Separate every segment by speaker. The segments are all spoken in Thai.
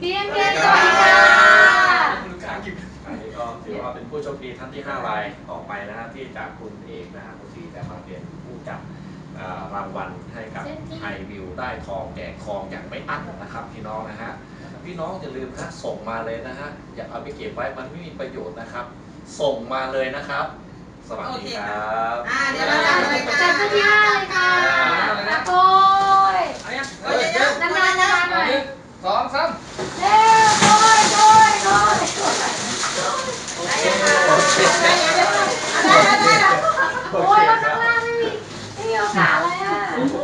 Speaker 1: พี่เอ็มเอ็มสวัสดีค่ะ
Speaker 2: ลูกค้ากิน
Speaker 3: อันนี้ก็ถือว่าเป็นผู้โชคดีท่านที่5รายออกไปนะฮะที่จากคุณเอกนะฮะคุณสีแต่มาเป็นผู้จับเอ่อรางวัลให้กับไฮวิวได้ทองแจกทองอย่างไม่อั้นนะครับพี่น้องนะฮะพี่น้องอย่าลืมนะส่งมาเลยนะฮะอย่าเอาไปเก็บไว้มันไม่มีประโยชน์นะครับ ส่งมาเลยนะครับ สวัสดีครับ
Speaker 4: อ่าเดี๋ยวเราจะเลย
Speaker 1: จับทุกที่ห้าเลยค่ะอาโกย
Speaker 2: เอายัง
Speaker 4: เดี๋ยวเดี๋ยวนา
Speaker 1: นๆนานๆหน่อย
Speaker 2: หนึ่งสองสาม
Speaker 1: เร็วโกยโกยโกย
Speaker 3: โอเค
Speaker 1: โอ้ยแล้วข้างล่างไม่มีไม่มีโอกาสเลยอะ
Speaker 2: โอ้โห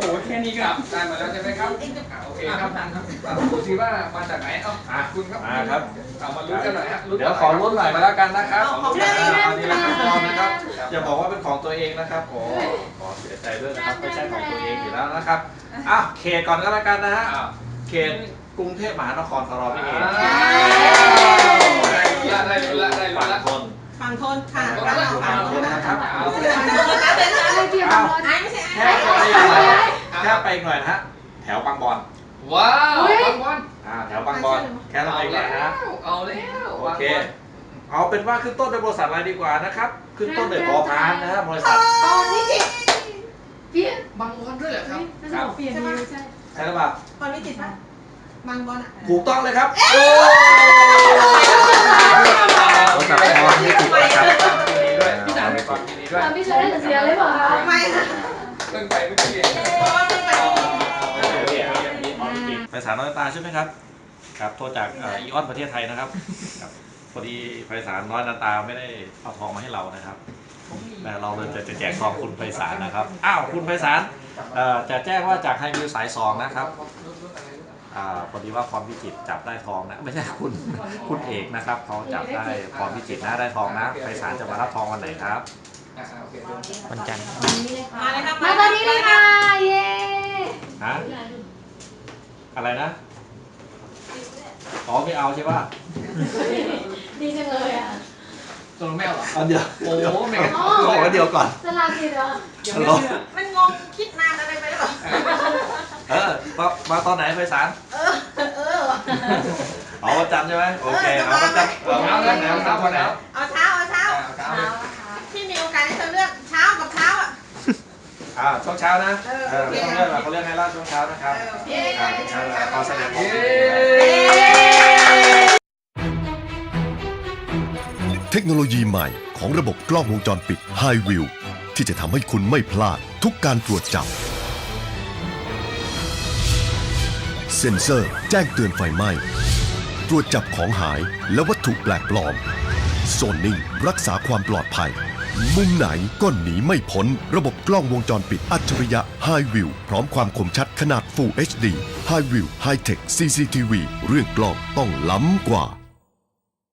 Speaker 2: แค่นี้ก็ได้มาแล้วใช่ไหมครับอ่าโอเคครับครับดูสิว่ามาจากไหนเอ้า
Speaker 3: อะ
Speaker 2: คุณครับ
Speaker 3: มาครับ
Speaker 2: เอามาลุ้นกันหน่อยฮะ
Speaker 3: เดี๋ยวขอลุ้นหน่อยมาแล้วกันนะครับ
Speaker 4: ของเรื่องนี้
Speaker 3: เอาทีละขั้นตอนนะครับอย่าบอกว่าเป็นของตัวเองนะครับโอ้ขอเสียใจด้วยนะครับไม่ใช่ของตัวเองอยู่แล้วนะครับอ้าวเขตก่อนก็แล้วกันนะฮะ
Speaker 2: อ้าว
Speaker 3: เขตกรุงเทพมหานครของเราพี่เอง
Speaker 2: ได้ลุ้นละได้ลุ้นละได้ลุ้
Speaker 3: ฝั่
Speaker 2: น
Speaker 3: ง
Speaker 2: ละ
Speaker 3: ทน
Speaker 4: ฝั่งทนค่ะ
Speaker 3: ฝั่งทนนะครับ
Speaker 2: เอา
Speaker 4: ฝั่งทนนะเป็น
Speaker 1: อะไรเกี่ยวกับรถ
Speaker 4: ไอ้ไม่ใช่
Speaker 3: แค่ไปอีกหน่อย แค่ไปอีกหน่อยนะฮะแถวบางบอน
Speaker 2: ว้าวบอลบอล
Speaker 3: อ่าแถวบางบอนแค่เราไปอีกหน่อยนะฮะ
Speaker 2: เอาแล้ว
Speaker 3: โอเคเอาเป็นว่าขึ้นต้นด้วยบริษัทอะไรดีกว่านะครับ ขึ้นต้นด้วยพอพานนะฮะบริษัท
Speaker 4: ตอนนี้จิต
Speaker 1: พี่
Speaker 2: บางบอลด้วยเหรอครับ
Speaker 1: ไม่ใช่บอกเปลี่ยนดีใช่
Speaker 3: ใช่หรือเปล่า
Speaker 4: ตอนนี้จิตปะบางบอลอะ
Speaker 3: ถูกต้องเลยครับโอ้บริษัทพอที่ถูกนะครับ
Speaker 2: ยินดีด้วยพี่นันก่อนยินดีด้วย
Speaker 1: ตอนพี่จะได้เสียเลยเปล่าคะ
Speaker 4: ไม่ค่ะ
Speaker 2: เพิ่งไปเมื่อกี้เอง
Speaker 3: ไพศาลน้อยตาใช่ไหมครับครับโทรจากเอีออนประเทศไทยนะครับครับพอดีไพศาลน้อยนาตาไม่ได้เอาทองมาให้เรานะครับแต่เราเลยจะจะแจกทองคุณไพศาลนะครับอ้าวคุณไพศาลเอ่อจะแจ้งว่าจากไฮวิวสายสองนะครับอ่าพอดีว่าพรพิจิตรจับได้ทองนะไม่ใช่คุณคุณเอกนะครับเขาจับได้พรพิจิตรนะได้ทองนะไพศาลจะมารับทองวันไหนครับ
Speaker 5: วันจันทร์
Speaker 4: มาเลยครับ
Speaker 1: มาตอนนี้เลยค่ะเย้
Speaker 3: ฮะ อะไรนะอ๋อไม่เอาใช่ป่ะ
Speaker 1: ดีจังเลยอะ
Speaker 2: ตัวแมวเหรอ
Speaker 3: เอาเดี๋ยว
Speaker 2: โอ้โหแม่
Speaker 1: อ๋อ
Speaker 3: บอกว่าเดี๋ยวก่อน
Speaker 1: สลากิดเหรอ
Speaker 2: ยังไม่เชื่อ
Speaker 4: มันงงคิดนานอะไรไปหรือเปล่า
Speaker 3: เออมามาตอนไหนไพศาล
Speaker 4: เออ เออ
Speaker 3: อ๋อวันจันทร์ใช่ไหมโอเคเอาวันจันทร์เอา
Speaker 2: เอา
Speaker 3: วัน
Speaker 2: แล้
Speaker 3: จั
Speaker 2: วน
Speaker 3: ทร์
Speaker 2: แล้
Speaker 3: นะ
Speaker 2: ว
Speaker 3: ครับ
Speaker 2: เอา
Speaker 3: วันไหน
Speaker 2: แล้ว
Speaker 4: เอาเช้าเอาเช้า
Speaker 2: เอาเลย
Speaker 4: ที่มีโอกาสให้เธอเลือกเช้ากับเช้าอะ
Speaker 3: อ่าช่วงเช้านะ
Speaker 4: เออ
Speaker 3: เออไม่ต้องเลือกหรอกเขาเลือกให้ล่าช่วงเช้านะครับ
Speaker 4: เออโอเค
Speaker 3: อ่าใช่แล้ว ขอแสดงความ
Speaker 2: เย้
Speaker 6: เทคโนโลยีใหม่ของระบบกล้องวงจรปิด High View ที่จะทำให้คุณไม่พลาดทุกการตรวจจับ เซ็นเซอร์แจ้งเตือนไฟไหม้ ตรวจจับของหายและวัตถุแปลกปลอมโซนนิ่งรักษาความปลอดภัย มุมไหนก็หนีไม่พ้น ระบบกล้องวงจรปิดอัจฉริยะ High View พร้อมความคมชัดขนาด Full HD High View High Tech CCTV เรื่องกล้องต้องล้ำกว่า